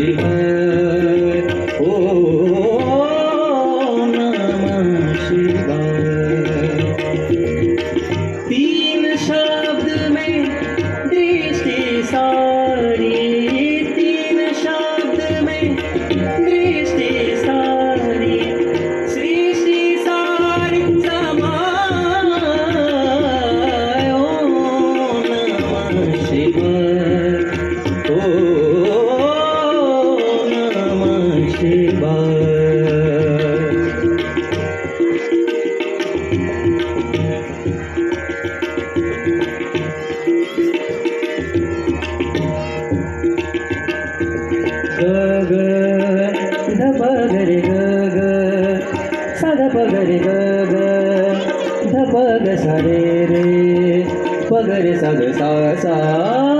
Yeah. रे ग ध प सा रे. रे प ग सा सा.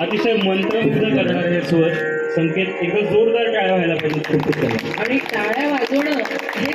अतिशय मंत्र करणारे स्वर संकेत एकदम जोरदार टाळ्या व्हायला पाहिजे. आणि टाळ्या वाजवणं हे